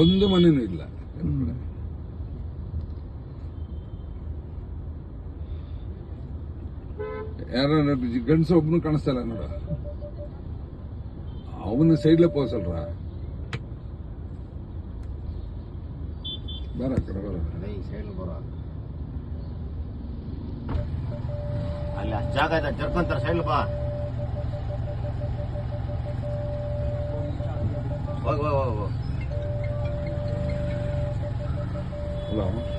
ಒಂದು ಮನೆನೂ ಇಲ್ಲ. ಯಾರ ಗಂಡಸ ಒಬ್ನು ಕಾಣಿಸ್ತಲ್ಲ ನೋಡ. ಅವನ ಸೈಡ್ಲೆ ಪೋಸಲ್ರ ಬರ ಕಡೆ ಬರ ಅಲ್ಲಿ ಅಷ್ಟ್ ಜಾಗ ಇದೆ ಜರ್ಕೊಂತಾರ ಸೈಡ್ ಬಾ. ಹೋಗ್ ಹೋಗ್ ಹೋಗ್. ಹೋಗ್ ಹಲೋ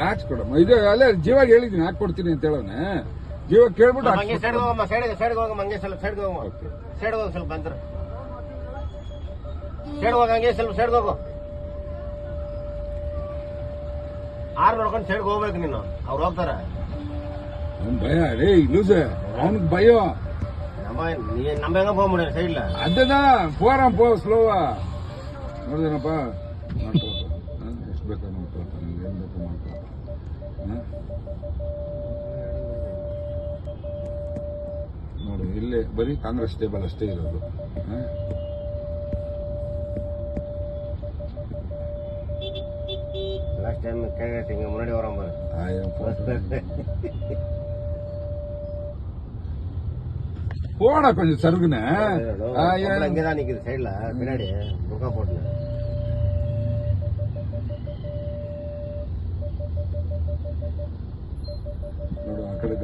ಹಾಕ್ಸ್ ಕೊಡಮ್ಮ ಇದು ಅಲ್ಲೇ ಜೀವಾಗ ಹೇಳಿದ್ದೀನಿ ಹಾಕೊಡ್ತೀನಿ ಅಂತ ಹೇಳೋಣ ಜೀವ ಕೇಳ್ಬಿಟ್ಟು ಹಂಗೆ ಸೈಡ್ ಹೋಗಮ್ಮ ಸೈಡ್ ಸೈಡ್ ಹೋಗಮ್ಮ ಹಂಗೆ ಸ್ವಲ್ಪ ಸೈಡ್ ಹೋಗಮ್ಮ. ಸೈಡ್ ಹೋಗ ಸ್ವಲ್ಪ ಬಂದ್ರ. ಸೈಡ್ ಹೋಗ ಹಂಗೆ ಸ್ವಲ್ಪ ಸೈಡ್ ಹೋಗು. ಆರ್ ನೋಡ್ಕೊಂಡು ಸೈಡ್ ಹೋಗ್ಬೇಕು ನೀನು. ಅವ್ರು ಹೋಗ್ತಾರ. ಅವ್ನ್ ಭಯ ರೇ ಲೂಸ ಅವನಿಗೆ ಭಯ. ನಮ್ಮ ನಮ್ಮ ಹೆಂಗ ಹೋಗ್ಬಿಡ ಸೈಡ್ ಇಲ್ಲ ಅದನ್ನ ಪೋರಂ ಪೋ ಸ್ಲೋವ ನೋಡಿದೇನಪ್ಪ. ಎಷ್ಟು ಬೇಕಾ ಮಾಡ್ಕೊಳಪ್ಪ ನಿಮ್ಗೆ ಏನು ಬೇಕು ಮಾಡ್ಕೊಳಪ್ಪ ಹ? ನೋಡಿ ಇಲ್ಲೇ ಬರೀ ಕಾಂಗ್ರೆಸ್ ಟೇಬಲ್ ಅಷ್ಟೇ ಇರೋದು ಹ? லாஸ்ட் டைம் கேண்டிடேட் இங்க முன்னாடி வரோம் பாரு ಆಯಾ போடா கொஞ்சம் சருகுன பொம்பளை இங்கதான் நிக்குது சைடுல பின்னாடி புக்கா போட்டு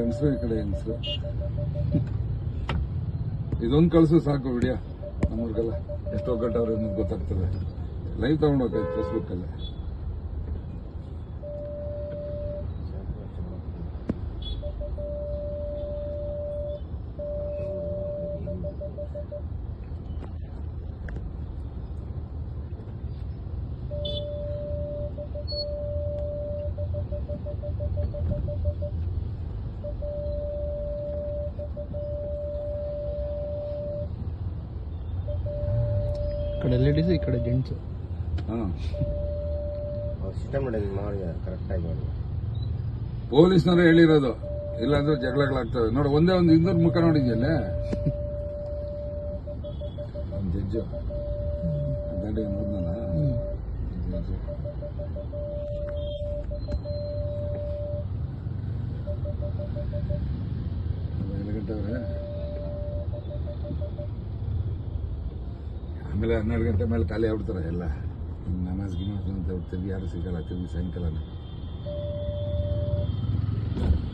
ಗಂಡಸರು ಈ ಕಡೆ ಹೆಂಗಸರು ಇದೊಂದು ಕಳಿಸು ಸಾಕು ವಿಡಿಯೋ ನಮ್ಮೂರ್ಗೆಲ್ಲ. ಎಷ್ಟೋ ಗಂಟವ್ರು ಅನ್ನೋದು ಗೊತ್ತಾಗ್ತದೆ. ಲೈವ್ ತಗೊಂಡೋಗ್ತದೆ ಫೇಸ್ಬುಕ್ ಅಲ್ಲಿ ಈ ಕಡೆ ಲೇಡೀಸ್ ಈ ಕಡೆ ಜೆಂಟ್ಸ್ ಹಾಂ. ಸಿಸ್ಟಮ್ ಮಾಡಿ ಕರೆಕ್ಟ್ ಆಗಿ ಮಾಡಿ ಪೊಲೀಸ್ನವರು ಹೇಳಿರೋದು. ಇಲ್ಲಾಂದ್ರೆ ಜಗಳಗಳಾಗ್ತವೆ. ನೋಡು ಒಂದೇ ಒಂದು ಇನ್ನೂರು ಮುಖ ನೋಡಿದ್ಯಲ್ಲ ಒಂದು ಜಡ್ಜು. ನೋಡ್ನಲ್ಲ ಜಡ್ಜು. ಆಮೇಲೆ ಹನ್ನೆರಡು ಗಂಟೆ ಮೇಲೆ ಖಾಲಿ ಆಗ್ಬಿಡ್ತಾರೆ ಎಲ್ಲ. ನಮಾಜ್ ಗಿಮಾಜ್ ಅಂತ ತಿರುಗಿ ಯಾರು ಸಿಗಲ್ಲ ತಿರುಗಿ ಸಾಯಂಕಾಲನ.